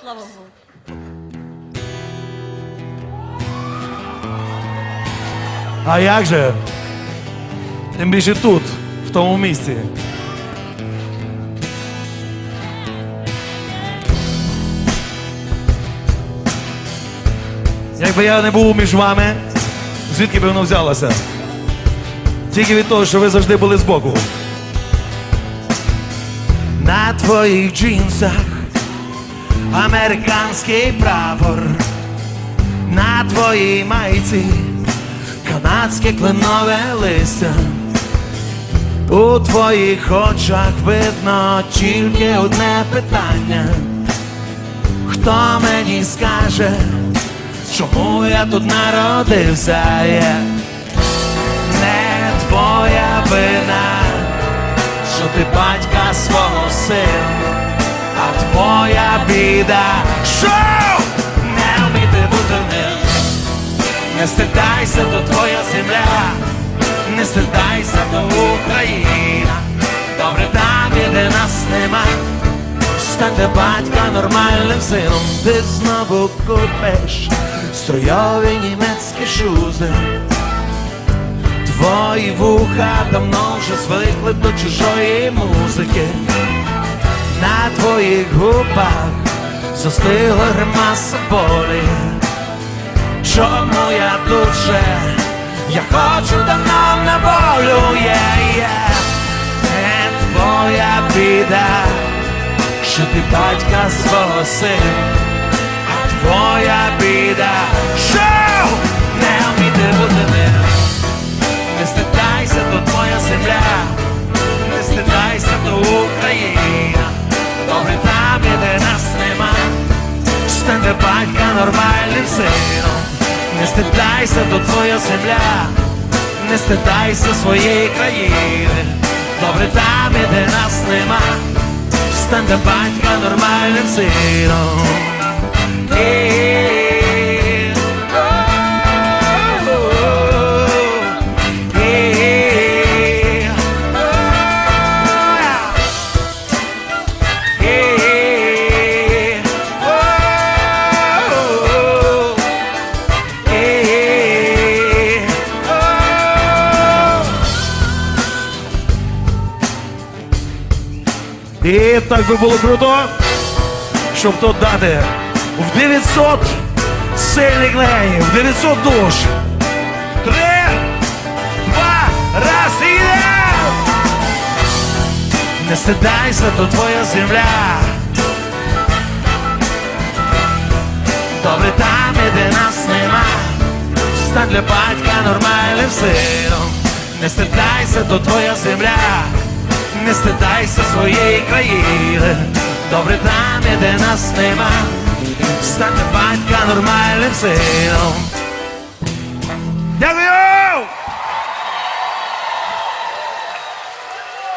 слава Богу. А як же? Тим більше тут, в тому місці. Якби я не був між вами, звідки би воно взялося? Тільки від того, що ви завжди були збоку. На твоїх джинсах американський прапор. На твоїй майці канадське кленове листя. У твоїх очах видно тільки одне питання. Хто мені скаже, чому я тут народився? Я не твоя вина, що ти батька свого біда, що не вміти бути ним. Не стидайся, то твоя земля, не стидайся, то Україна. Добре там, де нас нема. Стати батька нормальним сином, ти знову купиш строєві німецькі шузи. Твої вуха давно вже звикли до чужої музики. На твоїх губах застигла гримаса болі. Чому я тут же? Я хочу давно на волю, є, yeah, Не твоя біда, що ти батька свого син, а твоя біда, що батька нормальним сином. Не стидайся, то твоя земля, не стидайся своєї країни. Добре там, де нас нема. Стань до батька нормальним сином. І так би було круто, щоб тут дати в 900 сильних легенів, в 900 душ. Три, два, раз, і йдемо! Не стидайся, то твоя земля. Добре там, де нас нема. Стань для батька нормальним сином. Не стидайся, то твоя земля не стидайся своєї країни, добре там, де нас нема, стане батька нормальним сином. Дякую!